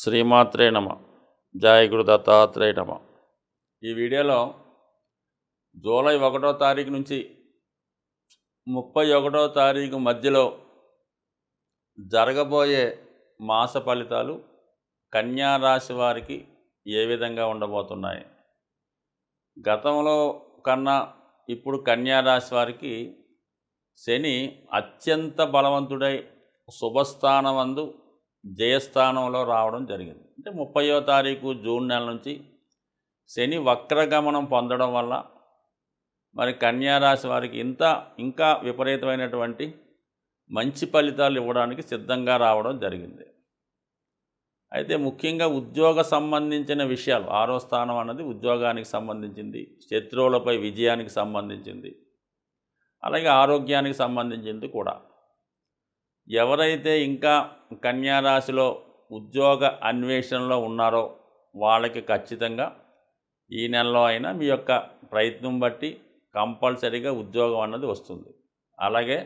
శ్రీమాత్రే నమ. జాయగురు దత్తాత్రేయ నమ. ఈ వీడియోలో జూలై ఒకటో తారీఖు నుంచి ముప్పై ఒకటో తారీఖు మధ్యలో జరగబోయే మాస ఫలితాలు కన్యా రాశి వారికి ఏ విధంగా ఉండబోతున్నాయి? గతంలో కన్నా ఇప్పుడు కన్యా రాశి వారికి శని అత్యంత బలవంతుడై శుభస్థానమందు జయస్థానంలో రావడం జరిగింది. అంటే ముప్పయో తారీఖు జూన్ నెల నుంచి శని వక్రగమనం పొందడం వల్ల మరి కన్యా రాశి వారికి ఇంత ఇంకా విపరీతమైనటువంటి మంచి ఫలితాలు ఇవ్వడానికి సిద్ధంగా రావడం జరిగింది. అయితే ముఖ్యంగా ఉద్యోగ సంబంధించిన విషయాలు ఆరో స్థానం అన్నది ఉద్యోగానికి సంబంధించింది శత్రువులపై విజయానికి సంబంధించింది అలాగే ఆరోగ్యానికి సంబంధించింది కూడా. ఎవరైతే ఇంకా కన్యారాశిలో ఉద్యోగ అన్వేషణలో ఉన్నారో వాళ్ళకి ఖచ్చితంగా ఈ నెలలో అయినా మీ యొక్క ప్రయత్నం బట్టి కంపల్సరీగా ఉద్యోగం అన్నది వస్తుంది. అలాగే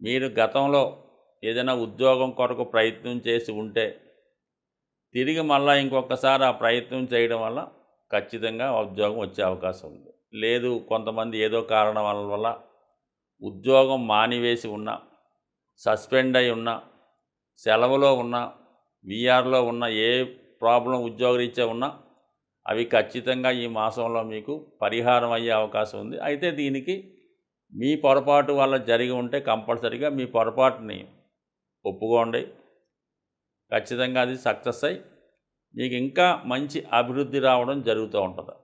మీరు గతంలో ఏదైనా ఉద్యోగం కొరకు ప్రయత్నం చేసి ఉంటే తిరిగి మళ్ళీ ఇంకొకసారి ఆ ప్రయత్నం చేయడం వల్ల ఖచ్చితంగా ఉద్యోగం వచ్చే అవకాశం ఉంది. లేదు కొంతమంది ఏదో కారణం వల్ల ఉద్యోగం మానివేసి ఉన్నా సస్పెండ్ అయి ఉన్నా సెలవులో ఉన్నా విఆర్లో ఉన్న ఏ ప్రాబ్లం ఉద్యోగరీత్యా ఉన్నా అవి ఖచ్చితంగా ఈ మాసంలో మీకు పరిహారం అయ్యే అవకాశం ఉంది. అయితే దీనికి మీ పొరపాటు వల్ల జరిగి ఉంటే కంపల్సరీగా మీ పొరపాటుని ఒప్పుకోండి. ఖచ్చితంగా అది సక్సెస్ అయ్యి మీకు ఇంకా మంచి అభివృద్ధి రావడం జరుగుతూ ఉంటుంది.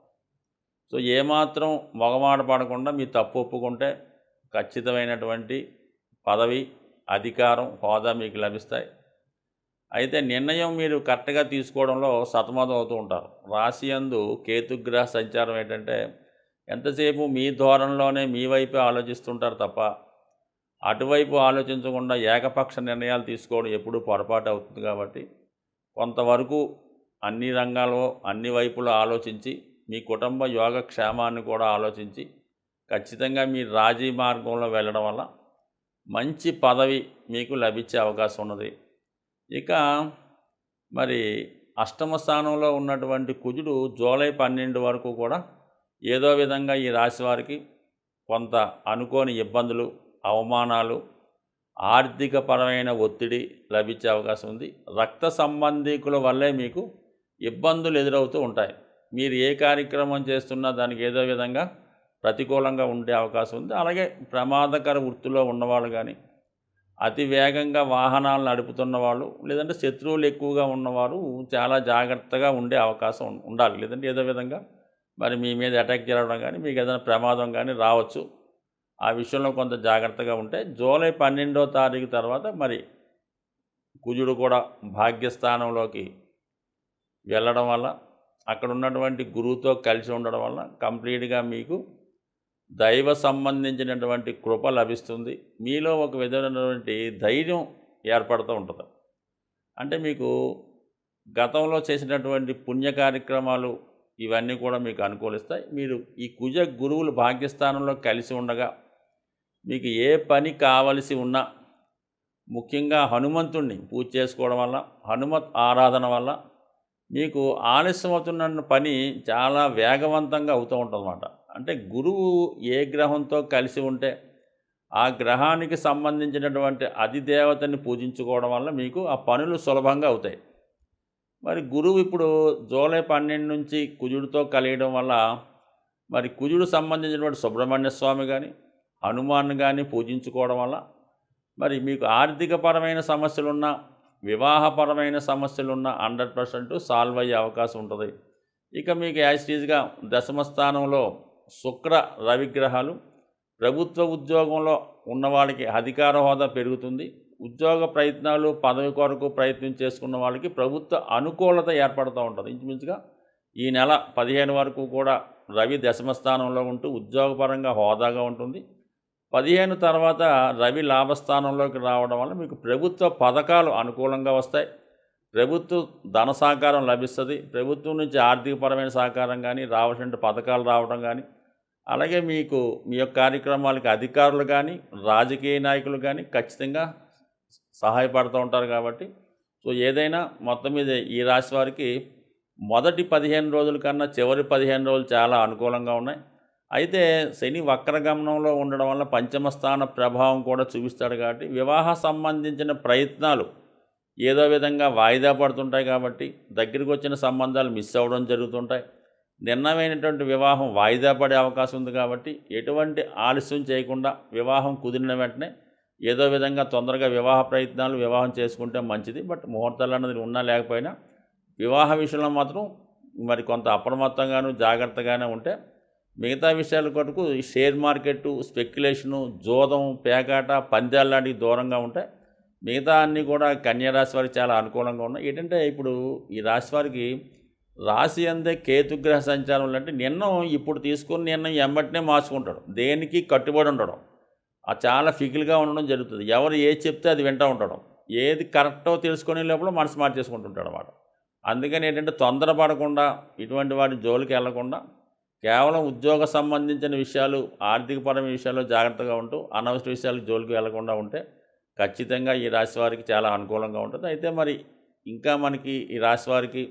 సో ఏమాత్రం మొగమాట పడకుండా మీ తప్పు ఒప్పుకుంటే ఖచ్చితమైనటువంటి పదవి అధికారం హోదా మీకు లభిస్తాయి. అయితే నిర్ణయం మీరు కరెక్ట్గా తీసుకోవడంలో సతమతం అవుతూ ఉంటారు. రాశి అందు కేతుగ్రహ సంచారం ఏంటంటే ఎంతసేపు మీ ధోరణిలోనే మీ వైపే ఆలోచిస్తుంటారు తప్ప అటువైపు ఆలోచించకుండా ఏకపక్ష నిర్ణయాలు తీసుకోవడం ఎప్పుడూ పొరపాటు అవుతుంది కాబట్టి కొంతవరకు అన్ని రంగాల్లో అన్ని వైపులు ఆలోచించి మీ కుటుంబ యోగక్షేమాన్ని కూడా ఆలోచించి ఖచ్చితంగా మీ రాజీ మార్గంలో వెళ్ళడం వల్ల మంచి పదవి మీకు లభించే అవకాశం ఉన్నది. ఇక మరి అష్టమ స్థానంలో ఉన్నటువంటి కుజుడు జూలై పన్నెండు వరకు కూడా ఏదో విధంగా ఈ రాశి వారికి కొంత అనుకోని ఇబ్బందులు అవమానాలు ఆర్థికపరమైన ఒత్తిడి లభించే అవకాశం ఉంది. రక్త సంబంధికుల వల్లే మీకు ఇబ్బందులు ఎదురవుతూ ఉంటాయి. మీరు ఏ కార్యక్రమం చేస్తున్నా దానికి ఏదో విధంగా ప్రతికూలంగా ఉండే అవకాశం ఉంది. అలాగే ప్రమాదకర వృత్తిలో ఉన్నవాళ్ళు కానీ అతి వేగంగా వాహనాలు నడుపుతున్న వాళ్ళు లేదంటే శత్రువులు ఎక్కువగా ఉన్నవారు చాలా జాగ్రత్తగా ఉండే అవకాశం ఉండాలి. లేదంటే ఏదో విధంగా మరి మీ మీద అటాక్ జరగడం కానీ మీకు ఏదైనా ప్రమాదం కానీ రావచ్చు. ఆ విషయంలో కొంత జాగ్రత్తగా ఉంటే జూలై పన్నెండో తారీఖు తర్వాత మరి కుజుడు కూడా భాగ్యస్థానంలోకి వెళ్ళడం వల్ల అక్కడ ఉన్నటువంటి గురువుతో కలిసి ఉండడం వల్ల కంప్లీట్గా మీకు దైవ సంబంధించినటువంటి కృప లభిస్తుంది. మీలో ఒక విధమైనటువంటి ధైర్యం ఏర్పడుతూ ఉంటుంది. అంటే మీకు గతంలో చేసినటువంటి పుణ్య కార్యక్రమాలు ఇవన్నీ కూడా మీకు అనుకూలిస్తాయి. మీరు ఈ కుజ గురువులు భాగ్యస్థానంలో కలిసి ఉండగా మీకు ఏ పని కావలసి ఉన్నా ముఖ్యంగా హనుమంతుణ్ణి పూజ చేసుకోవడం వల్ల హనుమత్ ఆరాధన వల్ల మీకు ఆలస్యం అవుతున్న పని చాలా వేగవంతంగా అవుతూ ఉంటుందన్నమాట. అంటే గురువు ఏ గ్రహంతో కలిసి ఉంటే ఆ గ్రహానికి సంబంధించినటువంటి అధిదేవతని పూజించుకోవడం వల్ల మీకు ఆ పనులు సులభంగా అవుతాయి. మరి గురువు ఇప్పుడు జూలై పన్నెండు నుంచి కుజుడితో కలియడం వల్ల మరి కుజుడు సంబంధించినటువంటి సుబ్రహ్మణ్య స్వామి కానీ హనుమాన్ కానీ పూజించుకోవడం వల్ల మరి మీకు ఆర్థికపరమైన సమస్యలున్నా వివాహపరమైన సమస్యలున్న హండ్రెడ్ పర్సెంట్ సాల్వ్ అయ్యే అవకాశం ఉంటుంది. ఇక మీకు యాజిటీజ్గా దశమ స్థానంలో శుక్ర రవిగ్రహాలు ప్రభుత్వ ఉద్యోగంలో ఉన్నవాళ్ళకి అధికార హోదా పెరుగుతుంది. ఉద్యోగ ప్రయత్నాలు పదవి కొరకు ప్రయత్నం చేసుకున్న వాళ్ళకి ప్రభుత్వ అనుకూలత ఏర్పడుతూ ఉంటుంది. ఇంచుమించుగా ఈ నెల పదిహేను వరకు కూడా రవి దశమ స్థానంలో ఉంటూ ఉద్యోగపరంగా హోదాగా ఉంటుంది. పదిహేను తర్వాత రవి లాభస్థానంలోకి రావడం వల్ల మీకు ప్రభుత్వ పథకాలు అనుకూలంగా వస్తాయి. ప్రభుత్వ ధన సహకారం లభిస్తుంది. ప్రభుత్వం నుంచి ఆర్థికపరమైన సహకారం కానీ రావాల్సిన పథకాలు రావడం కానీ అలాగే మీకు మీ యొక్క కార్యక్రమాలకి అధికారులు కానీ రాజకీయ నాయకులు కానీ ఖచ్చితంగా సహాయపడుతూ ఉంటారు కాబట్టి. సో ఏదైనా మొత్తం మీద ఈ రాశి వారికి మొదటి పదిహేను రోజుల కన్నా చివరి పదిహేను రోజులు చాలా అనుకూలంగా ఉన్నాయి. అయితే శని వక్రగమనంలో ఉండడం వల్ల పంచమ స్థాన ప్రభావం కూడా చూపిస్తాడు కాబట్టి వివాహ సంబంధించిన ప్రయత్నాలు ఏదో విధంగా వాయిదా పడుతుంటాయి కాబట్టి దగ్గరికి వచ్చిన సంబంధాలు మిస్ అవ్వడం జరుగుతుంటాయి. నిర్ణయమైనటువంటి వివాహం వాయిదా పడే అవకాశం ఉంది కాబట్టి ఎటువంటి ఆలస్యం చేయకుండా వివాహం కుదిరిన వెంటనే ఏదో విధంగా తొందరగా వివాహ ప్రయత్నాలు వివాహం చేసుకుంటే మంచిది. బట్ ముహూర్తాలు అన్నది ఉన్నా లేకపోయినా వివాహ విషయంలో మాత్రం మరి కొంత అప్రమత్తంగాను జాగ్రత్తగానే ఉంటే మిగతా విషయాల కొరకు షేర్ మార్కెట్ స్పెక్యులేషను జోదం పేకాట పంద్యాలు లాంటివి దూరంగా ఉంటాయి మిగతా అన్నీ కూడా కన్యా రాశి వారికి చాలా అనుకూలంగా ఉన్నాయి. ఏంటంటే ఇప్పుడు ఈ రాశి వారికి రాశి అందే కేతుగ్రహ సంచారం అంటే నిర్ణయం ఇప్పుడు తీసుకుని నిర్ణయం ఎమ్మటనే మార్చుకుంటాడు. దేనికి కట్టుబడి ఉండడం. ఆ చాలా ఫిగిల్గా ఉండడం జరుగుతుంది. ఎవరు ఏది చెప్తే అది వింటూ ఉండడం ఏది కరెక్టో తెలుసుకునే లోపల మనసు మార్చేసుకుంటుంటాడు అన్నమాట అందుకని ఏంటంటే తొందరపడకుండా ఇటువంటి వాటి జోలికి వెళ్ళకుండా కేవలం ఉద్యోగ సంబంధించిన విషయాలు ఆర్థికపరమైన విషయాలు జాగ్రత్తగా ఉంటూ అనవసర విషయాలు జోలికి వెళ్ళకుండా ఉంటే ఖచ్చితంగా ఈ రాశి వారికి చాలా అనుకూలంగా ఉంటుంది. అయితే మరి ఇంకా మనకి ఈ రాశి వారికి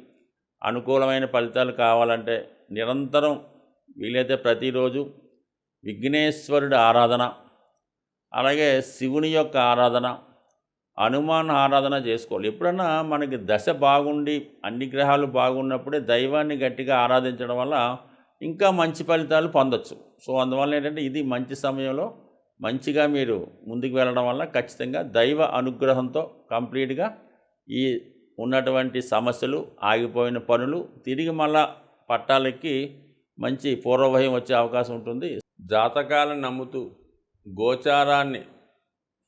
అనుకూలమైన ఫలితాలు కావాలంటే నిరంతరం వీలైతే ప్రతిరోజు విఘ్నేశ్వరుడి ఆరాధన అలాగే శివుని యొక్క ఆరాధన హనుమాన్ ఆరాధన చేసుకోవాలి. ఎప్పుడన్నా మనకి దశ బాగుండి అన్ని గ్రహాలు బాగున్నప్పుడే దైవాన్ని గట్టిగా ఆరాధించడం వల్ల ఇంకా మంచి ఫలితాలు పొందొచ్చు. సో అందువల్ల ఏంటంటే ఇది మంచి సమయంలో మంచిగా మీరు ముందుకు వెళ్ళడం వల్ల ఖచ్చితంగా దైవ అనుగ్రహంతో కంప్లీట్గా ఈ ఉన్నటువంటి సమస్యలు ఆగిపోయిన పనులు తిరిగి మళ్ళా పట్టాలెక్కి మంచి పూర్వభయం వచ్చే అవకాశం ఉంటుంది. జాతకాలను నమ్ముతూ గోచారాన్ని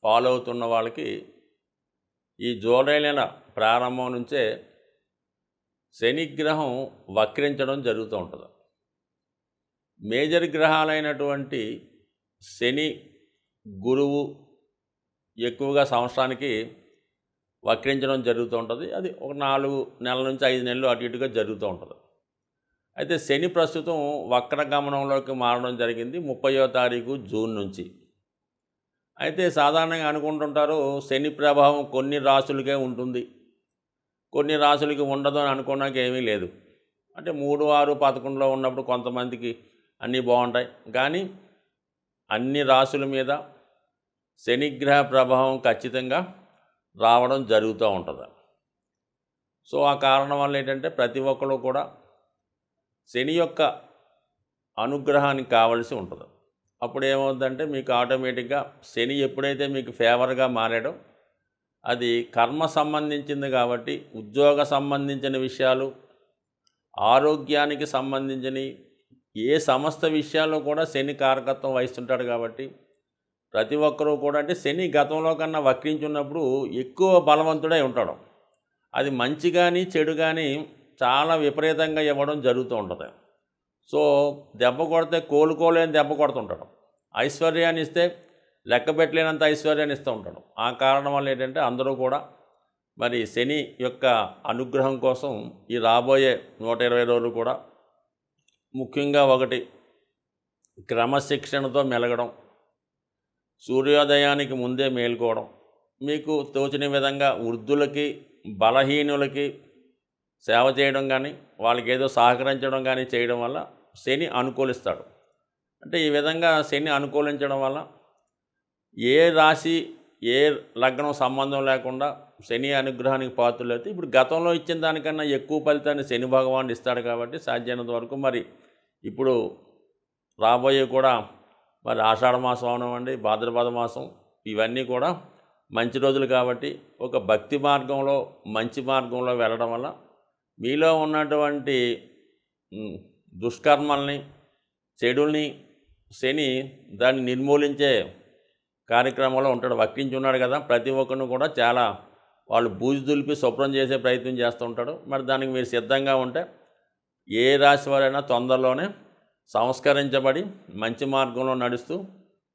ఫాలో అవుతున్న వాళ్ళకి ఈ జూలై నెల ప్రారంభం నుంచే శనిగ్రహం వక్రించడం జరుగుతూ ఉంటుంది. మేజర్ గ్రహాలైనటువంటి శని గురువు ఎక్కువగా సంవత్సరానికి వక్రించడం జరుగుతూ ఉంటుంది. అది ఒక నాలుగు నెలల నుంచి ఐదు నెలలు అటు ఇటుగా జరుగుతూ ఉంటుంది. అయితే శని ప్రస్తుతం వక్రగమనంలోకి మారడం జరిగింది ముప్పయో తారీఖు జూన్ నుంచి. అయితే సాధారణంగా అనుకుంటుంటారు శని ప్రభావం కొన్ని రాసులకే ఉంటుంది. కొన్ని రాసులకి ఉండదు అని అనుకోవడానికి ఏమీ లేదు. అంటే మూడు ఆరు పదకొండులో ఉన్నప్పుడు కొంతమందికి అన్నీ బాగుంటాయి. కానీ అన్ని రాసుల మీద శనిగ్రహ ప్రభావం ఖచ్చితంగా రావడం జరుగుతూ ఉంటుంది. సో ఆ కారణం వల్ల ఏంటంటే ప్రతి ఒక్కరు కూడా శని యొక్క అనుగ్రహానికి కావలసి ఉంటుంది. అప్పుడు ఏమవుతుందంటే మీకు ఆటోమేటిక్గా శని ఎప్పుడైతే మీకు ఫేవర్గా మారడం అది కర్మ సంబంధించింది కాబట్టి ఉద్యోగ సంబంధించిన విషయాలు ఆరోగ్యానికి సంబంధించిన ఏ సమస్త విషయాల్లో కూడా శని కారకత్వం వహిస్తుంటాడు కాబట్టి ప్రతి ఒక్కరూ కూడా అంటే శని గతంలో కన్నా వక్రించున్నప్పుడు ఎక్కువ బలవంతుడై ఉంటాడు. అది మంచి కానీ చెడు కానీ చాలా విపరీతంగా ఇవ్వడం జరుగుతూ ఉంటుంది. సో దెబ్బ కొడితే కోలుకోలేని దెబ్బ కొడుతుంటాడు. ఐశ్వర్యాన్ని ఇస్తే లెక్క పెట్టలేనంత ఐశ్వర్యాన్ని ఇస్తూ ఉంటాడు. ఆ కారణం వల్ల ఏంటంటే అందరూ కూడా మరి శని యొక్క అనుగ్రహం కోసం ఈ రాబోయే నూట ఇరవై రోజులు కూడా ముఖ్యంగా ఒకటి క్రమశిక్షణతో మెలగడం సూర్యోదయానికి ముందే మేల్కోవడం. మీకు తోచిన విధంగా వృద్ధులకి బలహీనులకి సేవ చేయడం కానీ వాళ్ళకి ఏదో సహకరించడం కానీ చేయడం వల్ల శని అనుకూలిస్తాడు. అంటే ఈ విధంగా శని అనుకూలించడం వల్ల ఏ రాశి ఏ లగ్నం సంబంధం లేకుండా శని అనుగ్రహానికి పాత్రలు అయితే ఇప్పుడు గతంలో ఇచ్చిన దానికన్నా ఎక్కువ ఫలితాన్ని శని భగవాన్ ఇస్తాడు కాబట్టి సాధ్యమైనంత వరకు మరి ఇప్పుడు రాబోయే కూడా మరి ఆషాఢ మాసం అవనివ్వండి భాద్రపద మాసం ఇవన్నీ కూడా మంచి రోజులు కాబట్టి ఒక భక్తి మార్గంలో మంచి మార్గంలో వెళ్ళడం వల్ల మీలో ఉన్నటువంటి దుష్కర్మల్ని చెడుల్ని శని దాన్ని నిర్మూలించే కార్యక్రమంలో ఉంటాడు వక్రించి ఉన్నాడు కదా ప్రతి ఒక్కరిని కూడా చాలా వాళ్ళు బూజు దులిపి శుభ్రం చేసే ప్రయత్నం చేస్తూ ఉంటాడు. మరి దానికి మీరు సిద్ధంగా ఉంటే ఏ రాశి వారైనా తొందరలోనే సంస్కరించబడి మంచి మార్గంలో నడుస్తూ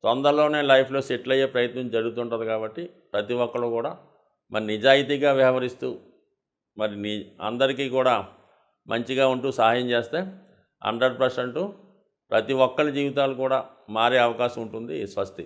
తొందరలోనే లైఫ్లో సెటిల్ అయ్యే ప్రయత్నం జరుగుతుంటుంది కాబట్టి ప్రతి ఒక్కరు కూడా మరి నిజాయితీగా వ్యవహరిస్తూ మరి నీ అందరికీ కూడా మంచిగా ఉంటూ సహాయం చేస్తే హండ్రెడ్ పర్సెంట్ ప్రతి ఒక్కరి జీవితాలు కూడా మారే అవకాశం ఉంటుంది. స్వస్తి.